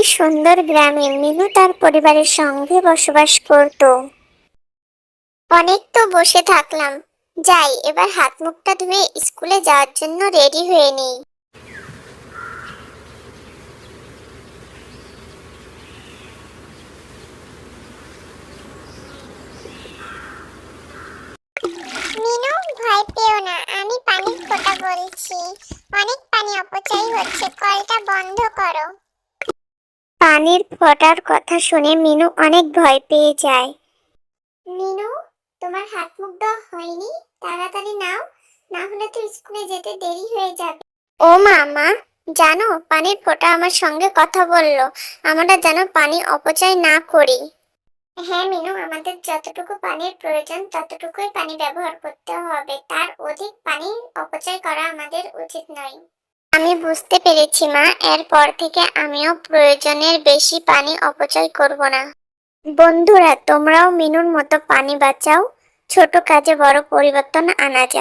একটি সুন্দর গ্রামে মিনু তার পরিবারের সঙ্গে বসবাস করত। অনেক তো বসে থাকলাম। যাই, এবার হাত মুখটা ধুয়ে স্কুলে যাওয়ার জন্য রেডি হয়ে নিই। মিনু, ভয় পেও না, আমি পানির ফোঁটা বলছি। অনেক পানি অপচয় হচ্ছে, কলটা বন্ধ করো। পানির ফোঁটার কথা শুনে মিনু অনেক ভয় পেয়ে যায়। মিনু তোমার হাত মুখ দেওয়া হয়নি? তাড়াতাড়ি নাও না হলে তো স্কুলে যেতে দেরি হয়ে যাবে। ও মা মা জানো পানির ফোঁটা আমার সঙ্গে কথা বলল। আমরা যেন পানি অপচয় না করি। হ্যাঁ মিনু আমাদের যতটুকু পানির প্রয়োজন ততটুকুই পানি ব্যবহার করতে হবে। তার অধিক পানি অপচয় করা আমাদের উচিত নয়। আমি বুঝতে পেরেছি, মা। এরপর থেকে আমিও প্রয়োজনের বেশি পানি অপচয় করব না। বন্ধুরা, তোমরাও মিনুর মতো পানি বাঁচাও। ছোট কাজে বড় পরিবর্তন আনা যায়।